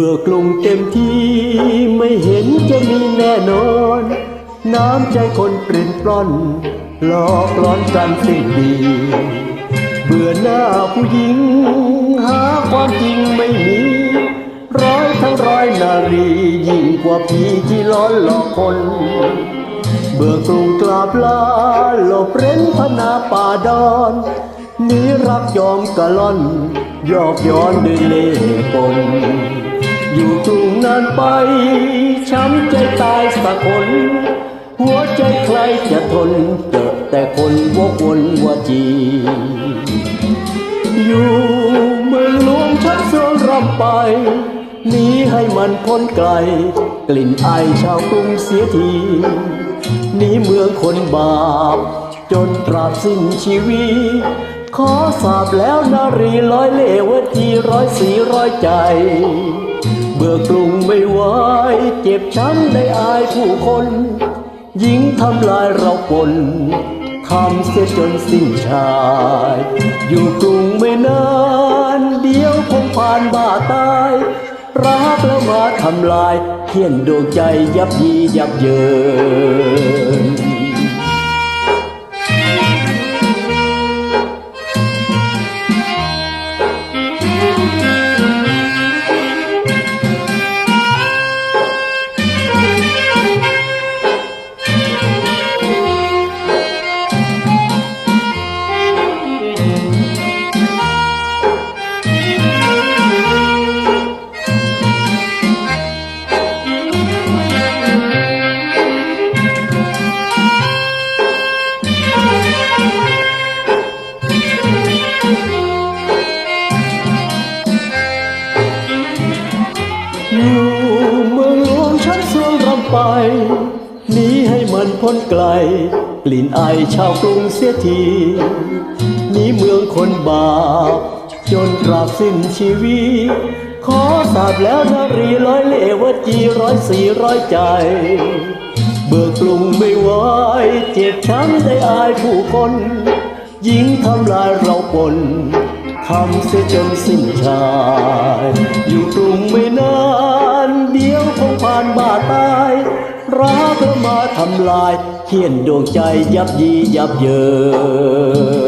บื่อกรุงเต็มที่ไม่เห็นจะมีแน่นอน น้ำใจคนปรินปล้อนหลอกล้อนกันสิ่งดี เบื่อหน้าผู้หญิง หาความจริงไม่มี ร้อยทั้งร้อยนารียิ่งกว่าผีที่ล้อนหลอกคน เบื่อกรุงกลาบลาหลบเร้นพนาป่าดอนนี้รักยอมกะล่อน ยอกย้อนด้วยเล่ห์กล อยู่กรุงนานไป ช้ำใจตายสักคน หัวใจใครจะทนเจอแต่คนวกวนว่าจีอยู่เมืองหลวงชักโซนรำไปหนีให้มันพ้นไกล กลิ่นไอชาวกรุงเสียทีหนีเมืองคนบาป จนตราบสิ้นชีวิตขอสาบแล้วนารีร้อยเลวทีร้อยสีร้อยใจ เบื่อกรุงไม่ไหวเจ็บช้ำได้อายผู้คนยิงทำลายเราปนทำเสียจนสิ้นชาย อยู่กรุงไม่นาน เดียวคงผ่านบ้าตาย รักแล้วมาทำลายเขียนดวงใจยับยียับเยิน อยู่เมืองหลวงฉันสวงรำไปหนีให้มันพ้นไกล กลิ่นไอชาวกรุงเสียทีหนีเมืองคนบาปจนตราบสิ้นชีวิต ขอสาบแล้วนารีร้อยเลวจีร้อยสี่ร้อยใจ เบื่อกรุงไม่ไหวเจ็บช้ำได้อายผู้คน ยิงทำลายเราปน ทำเสียจนสิ้นชายอยู่กรุงไม่นานเดียวคงผ่านบาตายรักเธอมาทำลายเขียนดวงใจยับยียับเยิน